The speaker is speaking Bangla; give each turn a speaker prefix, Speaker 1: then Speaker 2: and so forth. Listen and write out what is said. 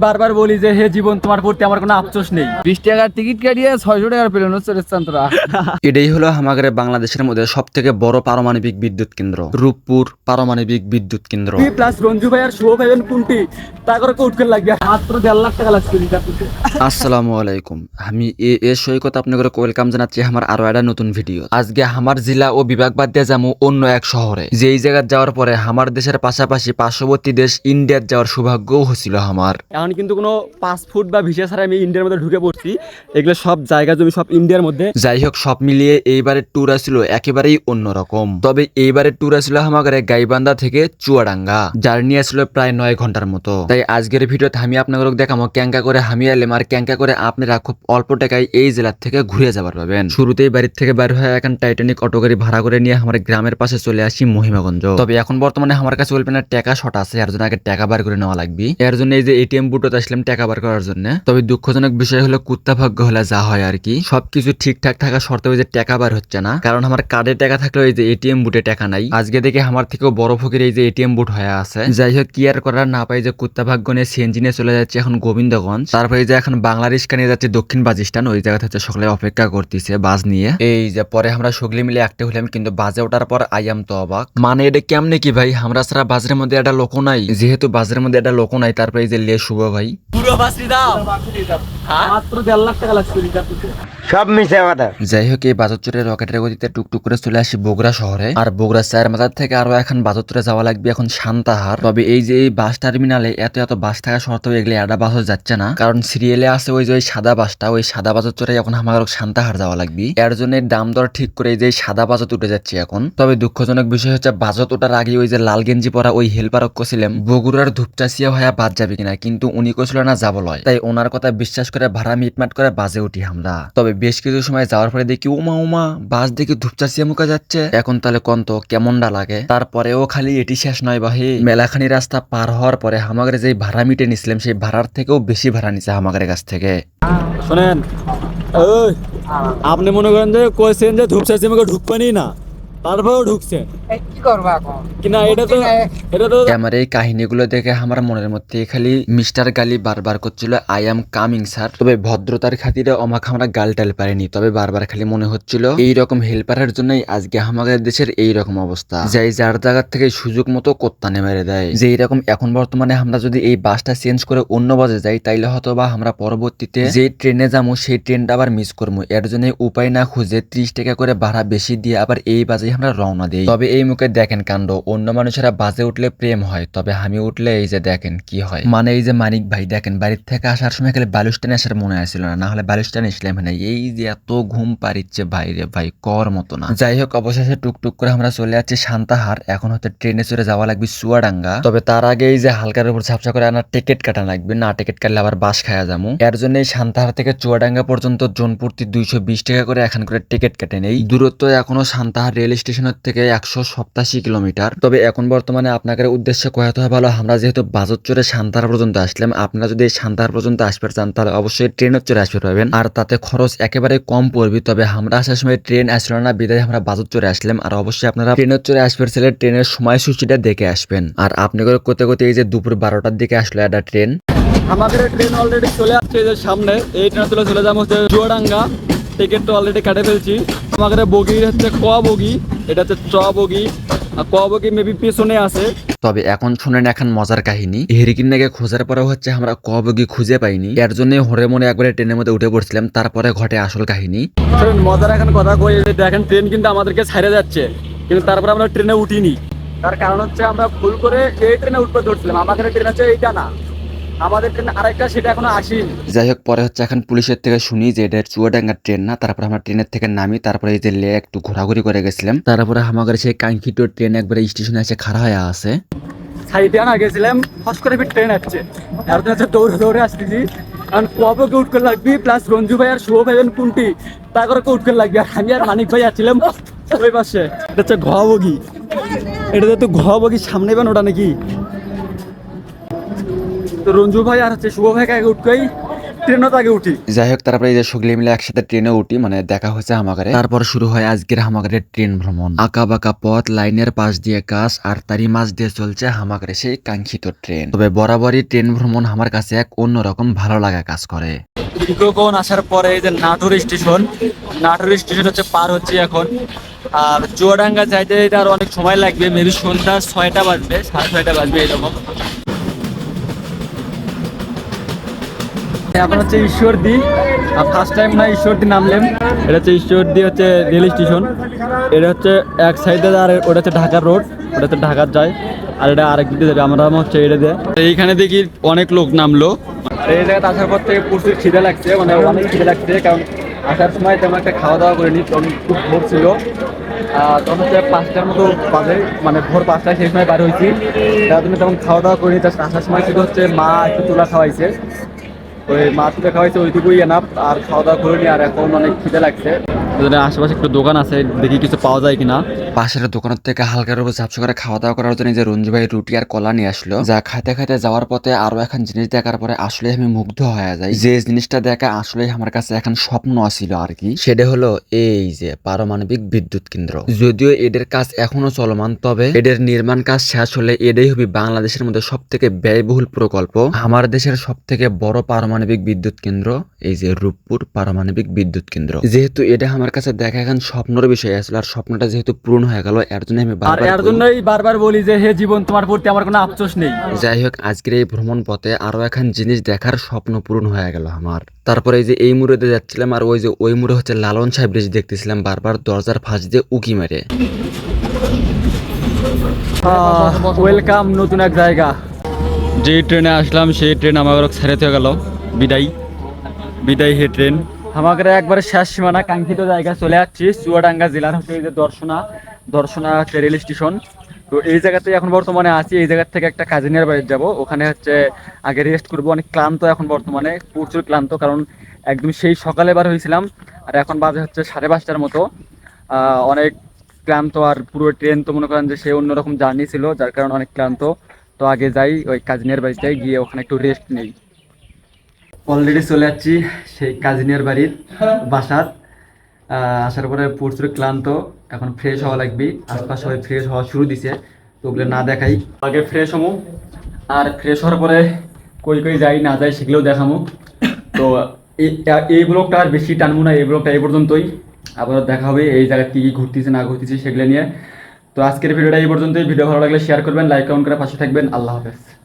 Speaker 1: বারবার বলি যে হে জীবন তোমার প্রতি আমার কোনো আফসোস নেই।
Speaker 2: বিশ টাকার টিকিট কাটিয়ে ছয়শো টাকার পেলেন হচ্ছে
Speaker 3: এটাই হলো আমাদের বাংলাদেশের মধ্যে সব থেকে বড় পারমাণবিক বিদ্যুৎ কেন্দ্র রূপপুর পারমাণবিক বিদ্যুৎ কেন্দ্র।
Speaker 1: প্লাস রঞ্জু ভাই আর শুভ ভাইবেন কোনটি? তা করে কোট করে লাগবে। মাত্র দেড় লাখ টাকা লাগছে
Speaker 3: আসসালামু আলাইকুম। আমি এ এ সৈকত আপনাদের ওয়েলকাম জানাচ্ছি আমার আরও একটা নতুন ভিডিও। আজকে আমার জেলা ও বিভাগ বাদ দিয়ে যাব অন্য এক শহরে। যেই জায়গায় যাওয়ার পরে আমার দেশের পাশাপাশি পার্শ্ববর্তী দেশ ইন্ডিয়ার যাওয়ার সৌভাগ্যও হয়েছিল আমার।
Speaker 1: এখন কিন্তু কোনো পাসপোর্ট বা ভিসা ছাড়া আমি ইন্ডিয়ার মধ্যে ঢুকে পড়ছি। এগুলো সব জায়গা জমি, সব ইন্ডিয়ার মধ্যে।
Speaker 3: যাই হোক, সব মিলিয়ে এইবারের ট্যুর আসছিল একেবারেই অন্যরকম। তবে এইবারের ট্যুর আসছিল আমাদের গাইবান্ধা থেকে চুয়াডাঙ্গা। জার্নি আসছিল প্রায় নয় ঘণ্টার মতো। তাই আজকের ভিডিওতে আমি আপনাদের দেখাবো ক্যাঙ্কা করে আমি এলাম আর ক্যাঙ্কা করে আপনারা খুব অল্প টাকায় এই জেলার থেকে ঘুরে যাবার পাবেন। শুরুতেই বাড়ির থেকে বাইর হয়ে এখন টাইটানিক অটো গাড়ি ভাড়া করে নিয়ে আমার গ্রামের পাশে চলে আসি মহিমাগঞ্জ। তবে এখন বর্তমানে আমার কাছে বলবেন টাকা শট আছে, এর জন্য আগে টাকা বার করে নেওয়া লাগবে। এর জন্য এই যে এটিএম বুটতে আসলাম টাকা বার করার জন্য। তবে দুঃখজনক বিষয় হলো, কুত্তা ভাগ্য হলে যা হয় আর কি। সবকিছু ঠিকঠাক থাকা সত্ত্বেও যে টাকা বার হচ্ছে না। কারণ আমার কার্ডে টাকা থাকলেও এই যে এটিএম বুটে টাকা নাই। আজকে দেখে আমার থেকেও বড় ফকির এই যে এটিএম বুট হয়ে আছে। যাই হোক, কি আর করার না পাই যে কুত্তা ভাগ্য নিয়ে সিএনজি চলে যাচ্ছে এখন গোবিন্দগঞ্জ। তারপরে যে এখন বাংলা রিক্সা নিয়ে যাচ্ছে দক্ষিণ বাজিস্তান, ওই জায়গাতে হচ্ছে সকলে অপেক্ষা করতেছে বাস নিয়ে। এই যে পরে আমরা সকলে মিলে একটা হলাম, কিন্তু বাজে ওঠার পর আইয়াম তো অবাক। মানে এটা কেমনে কি ভাই? আমরা সারা বাজারের মধ্যে একটা লোক নাই। যেহেতু বাজারের মধ্যে একটা লোক নাই, তারপরে এই যে লিয়ে শুভ ভাই।
Speaker 1: পুরো বাসরি দাও মাত্র দেড় লাখ টাকা লাগছে
Speaker 4: সব মিশে কথা।
Speaker 3: যাই হোক এই রকেটের গতিতে টুকটুক করে চলে আসি বগুড়া শহরে। আর বগুড়া চায়ের মাজার থেকে আরও এখন বাজারচরে যাওয়া লাগবে এখন শান্তাহার তবে এই যে এই বাস টার্মিনালে এত এত বাস থাকা সত্ত্বেও এগুলো বাসও যাচ্ছে না। কারণ সিরিয়ালে আছে ওই যে ওই সাদা বাসটা ওই সাদা বাজার চড়ে এখন আমার শান্তাহার যাওয়া লাগবে। এর জন্য দাম দর ঠিক করে এই যে সাদা বাজত উঠে যাচ্ছে এখন। তবে দুঃখজনক বিষয় হচ্ছে বাজত ওঠার আগে ওই যে লাল গেঞ্জি পরা ওই হেল্পার ছিলাম বগুড়ার ধূপচাচিয়া হয়ে বাদ যাবে কিনা। কিন্তু উনি কছিল না, যাব লয়। তাই ওনার কথা বিশ্বাস করে ভাড়া মিটমাট করে বাজে উঠি আমরা তবে বেশ কিছু সময় যাওয়ার পরে দেখি, উমা উমা, বাস দেখি ধূপচাচিয়া মুখে যাচ্ছে। এখন তাহলে কন্ত কেমনটা লাগে? তারপরেও খালি এটি শেষ নয় বাহি। মেলাখানি রাস্তা পার হওয়ার পরে আমাদের যে ভাড়া মিটে নিছিলাম, সেই ভাড়ার থেকেও বেশি ভাড়া নিছে আমাদের কাছ থেকে।
Speaker 1: শোনেন আপনি মনে করেন যে কইছেন যে ধূপসা সিমেকে ঢুকবেনই না। তারপরেও ঢুকছেন
Speaker 2: কি করব এখন?
Speaker 1: কি না এটা তো এটা তো
Speaker 3: আমার এই কাহিনীগুলো দেখে আমার মনের মধ্যে খালি মিস্টার গালি বারবার করছিল আই এম কামিং স্যার তবে ভদ্রতার খাতিরে অমাক আমরা গাল টাল পারিনি তবে বারবার খালি মনে হচ্ছিল এই রকম হেল্পারের জন্যই আজকে আমাদের দেশের এই রকম অবস্থা। যাই যার জায়গা থেকে সুযোগ মতো কোত্তানে মেরে দেয়। যে এইরকম এখন বর্তমানে আমরা যদি এই বাসটা চেঞ্জ করে অন্য বাসে যাই তাইলে হয়তো বা আমরা পরবর্তীতে যে ট্রেনে যাব সেই ট্রেনটা আবার মিস করব। এর জন্য উপায় না খুঁজে ত্রিশ টাকা করে ভাড়া বেশি দিয়ে আবার এই বাজে আমরা রওনা দিই। তবে এই মুখে দেখেন কাণ্ড, অন্য মানুষেরা বাজে উঠলে প্রেম হয়, তবে আমি উঠলে এই যে দেখেন কি হয়। মানে এই যে মানিক ভাই, দেখেন বাড়ির থেকে আসার সময় খালি বালুস্টানে আসার মনে আসছিল না হলে বালুস্টানে আসলাম না। এই যে এত ঘুম পারিচ্ছে ভাই রে ভাই, কর মতো না। যাই হোক, অবশেষে টুকটুক করে আমরা চলে যাচ্ছি শান্তাহার। এখন হচ্ছে ট্রেনে চড়ে যাওয়া লাগবে চুয়াডাঙ্গা। তবে তার আগে এই যে হালকার উপর ঝাপসা করে আনার টিকিট কাটা লাগবে। না টিকিট কাটলে আবার বাস খায়া যাব এর জন্য শান্তাহার থেকে চুয়াডাঙ্গা পর্যন্ত জোনপুর্তি দুইশো বিশ টাকা করে এখন করে টিকিট কেটে নেই। দূরত্ব এখনও শান্তাহার রেল স্টেশনের থেকে একশো সপ্তাশি কিলোমিটার। তবে এখন বর্তমানে আপনাদের উদ্দেশ্যে কয়াতে হয় ভালো, আমরা যেহেতু বাজত চড়ে সান্তার পর্যন্ত আসলাম, আপনারা যদি সান্তার পর্যন্ত আসতে চান, তাহলে অবশ্যই ট্রেনের চড়ে আসতে পারবেন। আর তাতে খরচ একেবারে কম পড়বে, তবে আমরা আসার সময় ট্রেন আসলো না, বিদায় আমরা বাজত চড়ে আসলাম। আর অবশ্যই আপনারা ট্রেনের চড়ে আসবে ছেলে, ট্রেনের সময়সূচিটা দেখে আসবেন। আর আপনি করে করতে করতে এই যে দুপুর বারোটার দিকে আসলো একটা ট্রেন।
Speaker 1: আমাদের ট্রেন অলরেডি চলে আসছে সামনে, এই ট্রেন চলে চলে যাব হচ্ছে চুয়াডাঙ্গা টিকিট তো অলরেডি কাটে ফেলছি। আমাদের বগি হচ্ছে ক বগি এটা হচ্ছে চ বগি আর ক বগি মেবি পিছনে আছে।
Speaker 3: তবে এখন শুনেন এখন মজার কাহিনী। হেরিকিন্নাকে খোঁজার পরে হচ্ছে আমরা কবগি খুঁজে পাইনি। এর জন্য হরে মনে একবারে ট্রেনের মধ্যে উঠে পড়ছিলাম তারপরে ঘটে আসল কাহিনী।
Speaker 1: শোনেন, মজার এখন কথা কই দেখেন ট্রেন কিন্তু আমাদেরকে ছাড়ে যাচ্ছে কিন্তু তারপরে আমরা ট্রেনে উঠিনি। তার কারণ হচ্ছে আমরা ভুল করে এই ট্রেনে উঠতে ধরছিলাম। আমাদের ট্রেন আছে এইটা না। আমাদের ট্রেন আরেকটা সেটা এখনও আসেনি।
Speaker 3: যাই হোক পরে হচ্ছে এখন পুলিশের থেকে শুনি যে এটা চুয়াডাঙ্গার ট্রেন না তারপরে আমরা ট্রেনের থেকে নামি তারপরে এই যে লে একটু ঘোরাঘুরি করে গেছিলাম। তারপরে আমাদের সেই কাঙ্ক্ষিত ট্রেন একবারে স্টেশনে এসে খাড়া হয়ে আছে।
Speaker 1: সাইডে আনা গেছিলাম হস করে ট্রেন আসছে। আর হচ্ছে দৌড়ে দৌড়ে আসতেছি। কারণ কবকে উঠ করে লাগবি প্লাস রঞ্জু ভাই আর শুভ ভাইবেন কোনটি তা করে উঠ করে লাগবে। আর আমি আর মানিক ভাই আসছিলাম ওই পাশে। এটা হচ্ছে ঘ বগি এটা তো ঘ বগির সামনে বেন ওটা নাকি? তো রঞ্জু ভাই আর হচ্ছে শুভ ভাই আগে উঠকেই ট্রেনও আগে উঠি।
Speaker 3: যাই হোক তারপরে এই যে সগলি মিলে একসাথে ট্রেনে উঠি মানে দেখা হয়েছে হামাগারে তারপর শুরু হয় আজকের হামাগারের ট্রেন ভ্রমণ। আঁকা বাঁকা পথ লাইনের পাশ দিয়ে কাজ আর তারই মাঝ দিয়ে চলছে হামাগারে সেই কাঙ্ক্ষিত ট্রেন। তবে বরাবরই ট্রেন ভ্রমণ আমার কাছে এক অন্যরকম ভালো লাগা কাজ করে।
Speaker 1: দীর্ঘক্ষণ আসার পরে এই যে নাটোর স্টেশন নাটোর স্টেশন হচ্ছে পার হচ্ছে এখন। আর চুয়াডাঙ্গা যাইতে এটা আর অনেক সময় লাগবে মেবি সন্ধ্যা ছয়টা বাজবে সাড়ে ছয়টা বাজবে এরকম। এখন হচ্ছে ঈশ্বরদী। ফার্স্ট টাইম না ঈশ্বরদী নামলেন। এটা হচ্ছে ঈশ্বরদী হচ্ছে রেল স্টেশন। এটা হচ্ছে এক সাইডে আর ওটা হচ্ছে ঢাকার রোড ওটা হচ্ছে ঢাকার যায়। আর এটা আরেক দিকে যাবে আমরা হচ্ছে এটা দিয়ে। এইখানে দেখি অনেক লোক নামলো। এই জায়গাতে আসার পর থেকে প্রচুর খিদে লাগছে। মানে অনেক খিদে লাগছে, কারণ আসার সময় তেমন একটা খাওয়া দাওয়া করিনি তখন খুব ভোর ছিল। তখন হচ্ছে পাঁচটার মতো বাজে মানে ভোর পাঁচটায় সেই সময় বার হয়েছি। তার জন্য তেমন খাওয়া দাওয়া করিনি। তার আসার সময় শুধু হচ্ছে মা একটু তুলা খাওয়াইছে। ওই মাছ দেখা খাওয়াইছে ওইটুকুই এনাফ আর খাওয়া দাওয়া করিনি আর এখন অনেক খিদে লাগছে। ওদের আশেপাশে একটু দোকান আছে, দেখি কিছু পাওয়া যায় কিনা।
Speaker 3: পাশের দোকানের থেকে হালকার উপর ঝাপসা করে খাওয়া দাওয়া করার জন্য যে রঞ্জু ভাই রুটি আর কলা নিয়ে আসলো। যা খাইতে খাইতে যাওয়ার পথে আরও এখন জিনিস দেখার পরে আসলে আমি মুগ্ধ হয়ে যাই। যে জিনিসটা দেখা আসলে আমার কাছে এখন স্বপ্ন আসিল আর কি। সেটা হলো এই যে পারমাণবিক বিদ্যুৎ কেন্দ্র। যদিও এদের কাজ এখনও চলমান, তবে এদের নির্মাণ কাজ শেষ হলে এটাই হবে বাংলাদেশের মধ্যে সব থেকে ব্যয়বহুল প্রকল্প। আমার দেশের সব থেকে বড় পারমাণবিক বিদ্যুৎ কেন্দ্র এই যে রূপপুর পারমাণবিক বিদ্যুৎ কেন্দ্র। যেহেতু এটা আমার কাছে দেখা এখন স্বপ্নের বিষয় আসলে আর স্বপ্নটা যেহেতু পূরণ হয়ে গেল এর জন্য আমি
Speaker 1: আর
Speaker 3: বারবার
Speaker 1: এর জন্যই বারবার বলি যে হে জীবন তোমার প্রতি আমার কোনো আফসোস নেই।
Speaker 3: যাই হোক আজকের এই ভ্রমণ পথে আরও এখন জিনিস দেখার স্বপ্ন পূরণ হয়ে গেল আমার। তারপরে এই যে এই মুড়েতে যাচ্ছিলাম আর ওই যে ওই মুড়ে হচ্ছে লালন সাহেব ব্রিজ দেখতেছিলাম বারবার দরজার ফাঁস দিয়ে উকি মেরে।
Speaker 1: ওয়েলকাম নতুন এক জায়গা। যে ট্রেনে আসলাম সেই ট্রেন আমার ছেড়ে হয়ে গেল। বিদায়। বিদায় হে ট্রেন। আমাদের একবারে শেষ সীমানা, কাঙ্ক্ষিত জায়গা চলে যাচ্ছি চুয়াডাঙ্গা জেলার হচ্ছে এই যে দর্শনা দর্শনা হচ্ছে রেল স্টেশন। তো এই জায়গাতে এখন বর্তমানে আছি, এই জায়গা থেকে একটা কাজিনের বাড়ি যাব। ওখানে হচ্ছে আগে রেস্ট করব, অনেক ক্লান্ত এখন বর্তমানে, প্রচুর ক্লান্ত, কারণ একদম সেই সকালে বার হয়েছিলাম, আর এখন বাজে হচ্ছে সাড়ে পাঁচটার মতো। অনেক ক্লান্ত, আর পুরো ট্রেন তো মনে করেন যে সে অন্যরকম জার্নি ছিল, যার কারণে অনেক ক্লান্ত। তো আগে যাই, ওই কাজিনের বাড়িতে গিয়ে ওখানে একটু রেস্ট নেই। অলরেডি চলে যাচ্ছি সেই কাজিনের বাড়ির বাসার। আহ, আসার পরে প্রচুর ক্লান্ত এখন ফ্রেশ হওয়া লাগবে। আশপাশ সবাই ফ্রেশ হওয়া শুরু দিছে তো ওগুলো না দেখাই। আগে ফ্রেশ হমু আর ফ্রেশ হওয়ার পরে কই কই যাই না যাই সেগুলোও দেখামু। তো এই- এই ব্লগটা আর বেশি টানবো না এই ব্লগটা এই পর্যন্তই। আবার দেখা হবে এই জায়গায় কী কী ঘুরতেছে না ঘুরতেছে সেগুলো নিয়ে। তো আজকের ভিডিওটা এই পর্যন্তই। ভিডিও ভালো লাগলে শেয়ার করবেন লাইক কমেন্ট করে পাশে থাকবেন। আল্লাহ হাফেজ।